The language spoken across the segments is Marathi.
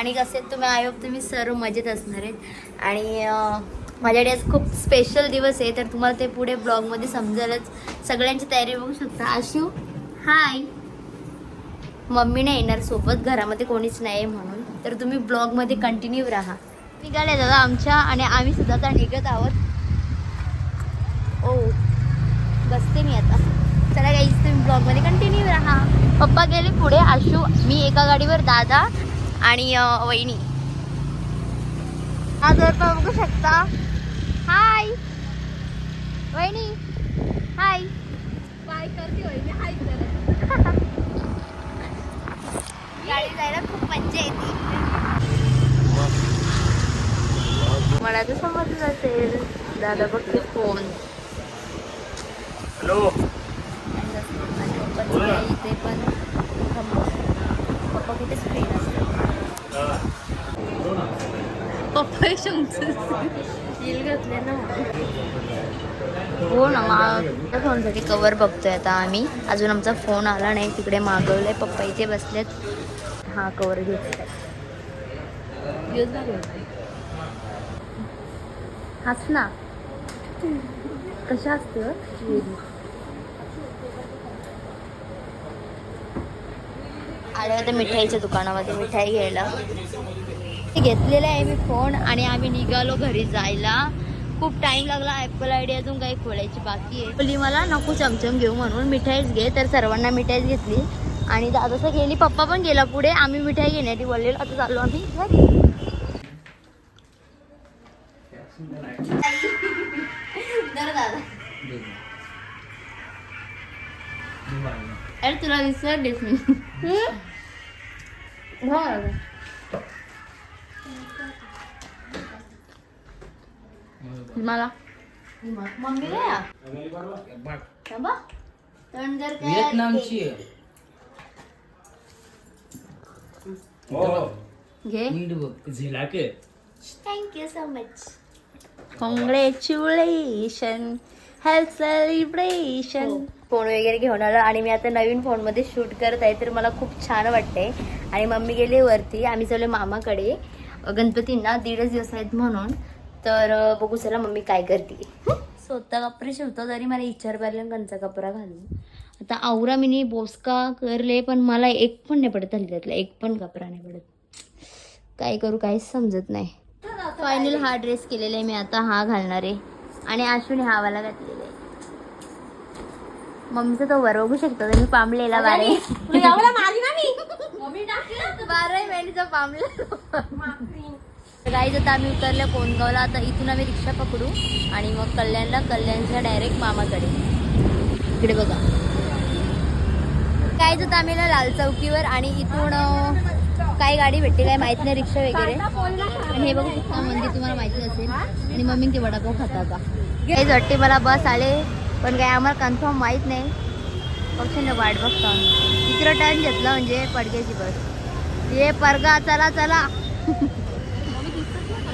आणि कसे तुम्ही? आयोग तुम्ही सर्व मजेत असणार आहेत. आणि माझ्याकडे आज खूप स्पेशल दिवस आहे तर तुम्हाला ते पुढे ब्लॉगमध्ये समजेलच सगळ्यांची तयारी बघू शकता. आशू हाय मम्मी नाही येणार सोबत घरामध्ये कोणीच नाही आहे म्हणून. तर तुम्ही ब्लॉगमध्ये कंटिन्यू राहा. निघाले दादा आमच्या आणि आम्ही सुद्धा आता निघत आहोत. ओ बसते मी आता. चला गाईज तुम्ही ब्लॉगमध्ये कंटिन्यू राहा. पप्पा गेले पुढे. आशू मी एका गाडीवर दादा आणि वहिनी. हा जर का बघू शकता. हाय. वहिनी. हाय. काय करते वहिनी. हाय गाडी जायला खूप मज्जा येते. मला तर समजलं असेल दादा बघते फोन हॅलो. इथे पण पप्पा कुठेच फ्री नसतात पप्पा हिल घातले ना हो ना माझ्या फोनसाठी कवर बघतोय आता आम्ही. अजून आमचा फोन आला नाही तिकडे मागवलंय पप्पा इथे बसलेत. हा कवर घेतलाय. हस ना. कशा असते आले होते मिठाईच्या दुकानामध्ये मिठाई घ्यायला. घेतलेला आहे मी फोन आणि आम्ही निघालो घरी जायला. खूप टाइम लागला ऍपल आयडी अजून काही खोलायची बाकी आहे. बोलली मला नको चमचम घेऊ म्हणून मिठाईच घे. तर सर्वांना मिठाईच घेतली. आणि दादाचं गेली पप्पा पण गेला पुढे. आम्ही मिठाई घेण्यासाठी बोललेलो आता चाललो आम्ही घरी. दादा. अरे तुला विसरलीस मी मला. मम्मीला? व्हिएतनामची आहे. घे. नीट बघ झेला के. Thank you so much congratulation health celebration phone वगैरे घेऊन आलो आणि मी आता नवीन फोनमध्ये शूट करत आहे तर मला खूप छान वाटतंय. आणि मम्मी गेली वरती आम्ही चाललो मामाकडे. गणपतींना दीडच दिवस आहेत म्हणून. तर बघू चला मम्मी काय करते. स्वतः कपडे शिवतो तरी मला विचार पाहिजे कंचा कपडा घालू आता आवरा मिनी बोसका करले पण मला एक पण नाही पडत हल्ली त्यातला एक पण कपडा नाही पडत. काय करू काहीच समजत नाही. फायनल हा ड्रेस केलेला आहे मी आता हा घालणार आहे. आणि आशूने हा वाला घातलेला आहे. मम्मीचा तो वर बघू शकतो मी पांबलेला बारे मारली ना मी. मम्मी गाईज आता आम्ही उतरल्या कोणगावला आता इथून आम्ही रिक्षा पकडू आणि मग कल्याणला कल्याणच्या डायरेक्ट मामाकडे. इकडे बघा. काय जात आम्ही ना लाल चौकीवर आणि इथून काय गाडी भेटते काय माहीत नाही रिक्षा वगैरे. आणि हे बघू शकता मंदिर तुम्हाला माहिती असेल. आणि मम्मी ते वडापाव खाता का काही वाटते मला बस आले पण काय आम्हाला कन्फर्म माहीत नाही. पक्षाने वाट बघतो. आम्ही तिकडं टर्न घेतला म्हणजे पडग्याची बस. ये परगा चला चला.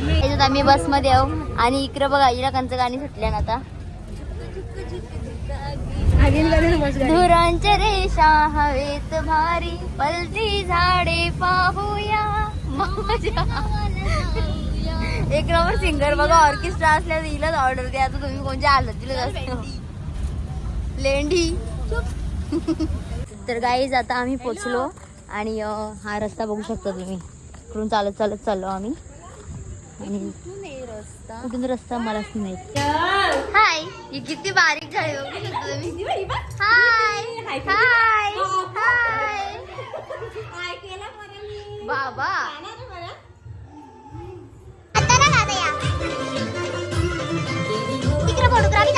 याच्यात आम्ही बसमध्ये आहो. आणि इकडं बघा हिला कंच गाणी सुटल्या ना आता. धुरांच्या रेषा हवेत भारी पलती झाडे पाहूया. एक नंबर सिंगर बघा ऑर्केस्ट्रा असल्या हिलाच ऑर्डर द्या. आता तुम्ही कोणत्या आलं तिला जास्त. लेंडी तर गाईज आता आम्ही पोचलो आणि हा रस्ता बघू शकता तुम्ही. इकडून चालत चालत चाललो आम्ही. आणि कुठून रस्ता? मलाच नाही. हाय ही किती बारीक झाली बघू. हाय हाय हाय बाबा. फोटोग्राफी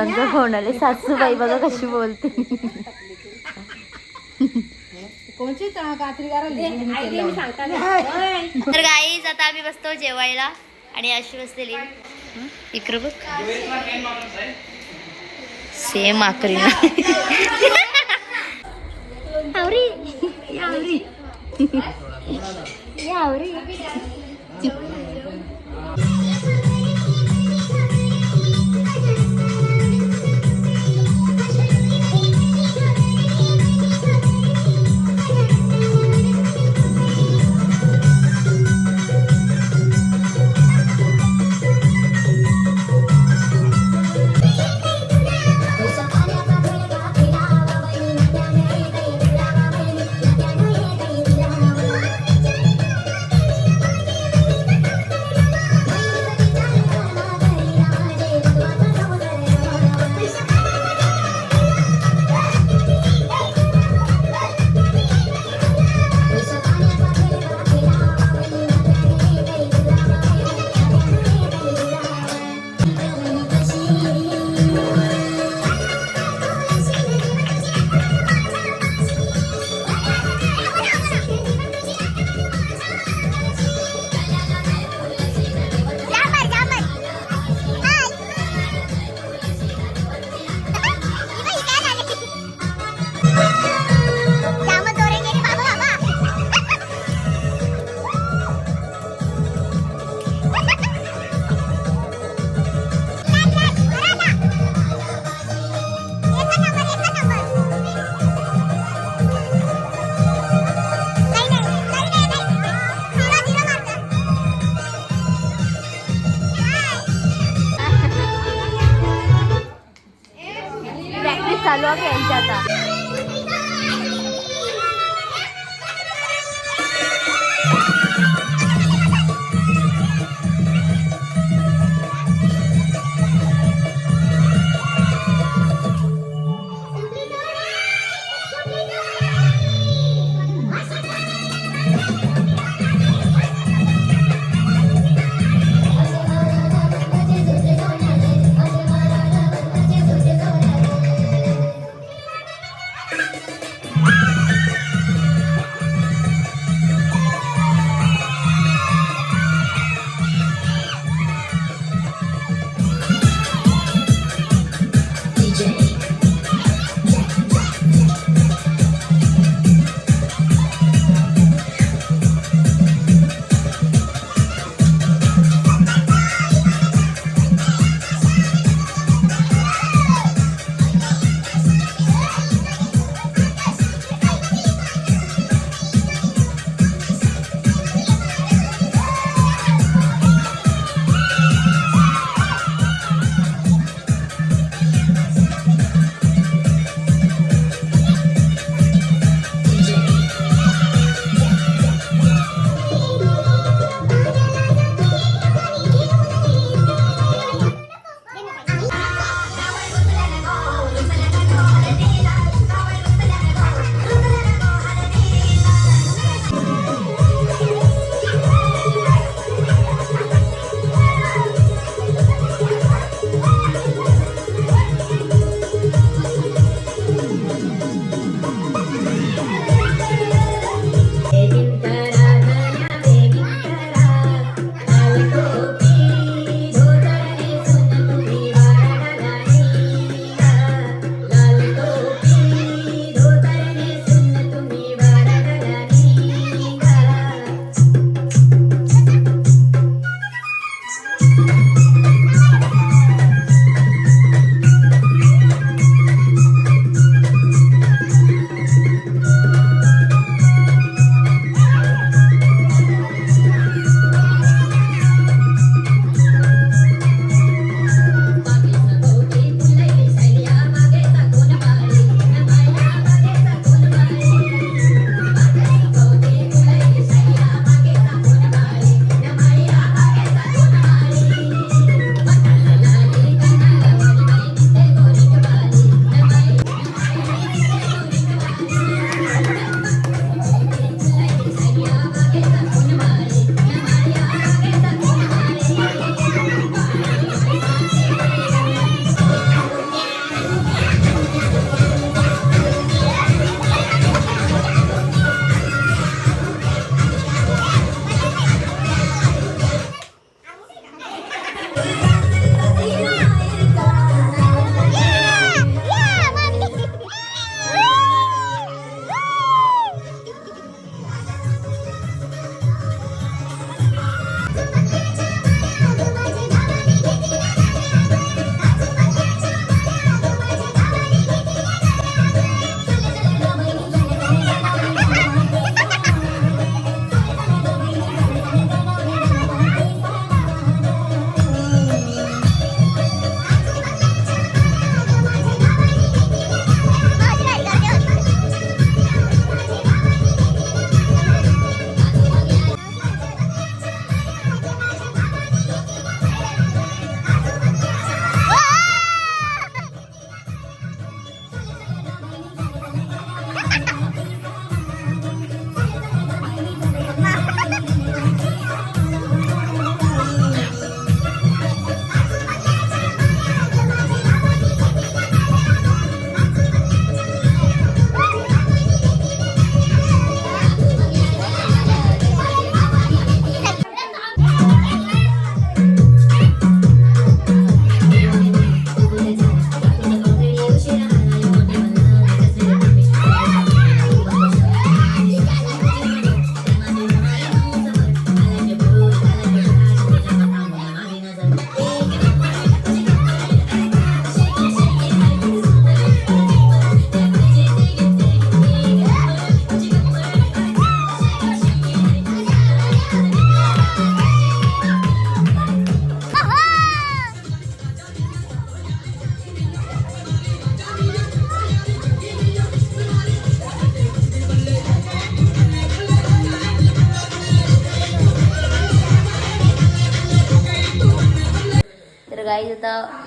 पप्पांचा फोन आले. सासूबाई बघा कशी बोलते. तर गाईज आता आम्ही बसतो जेवायला आणि अशी बसलेली. इकडं बघ. सेम आकरी. आवरी. आवरी. आवरी.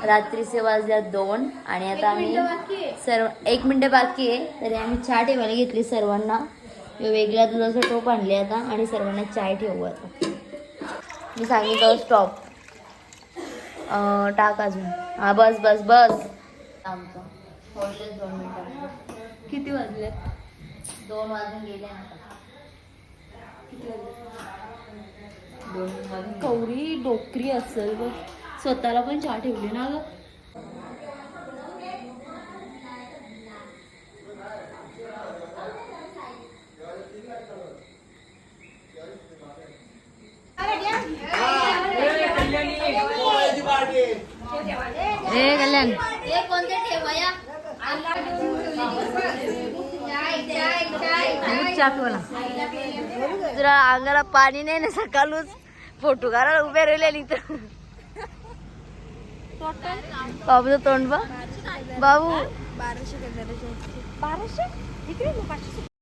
रात्रीचे वाजल्या दोन आणि आता आम्ही. सर्व एक मिनिट बाकी आहे. तरी आम्ही चहा ठेवायला घेतली सर्वांना. वेगळ्या दुधाचा टोप आणले आता आणि सर्वांना चाय ठेवू आता. मी सांगितलं स्टॉप टाक अजून. हा बस बस बस. आमचं दोन मिनिटं. किती वाजले? दोन वाजून गेले आता. दोन वाजून कौरी डोकरी असेल बघ. स्वतःला पण चहा ठेवली ना ग. ए कल्याण. तुला अंगाला पाणी नाही ना सकाळूच फोटो काढायला उभे राहिलेली तर बाबूचं तोंड बा बाबू. बाराशे बाराशे. इकडे पाचशे.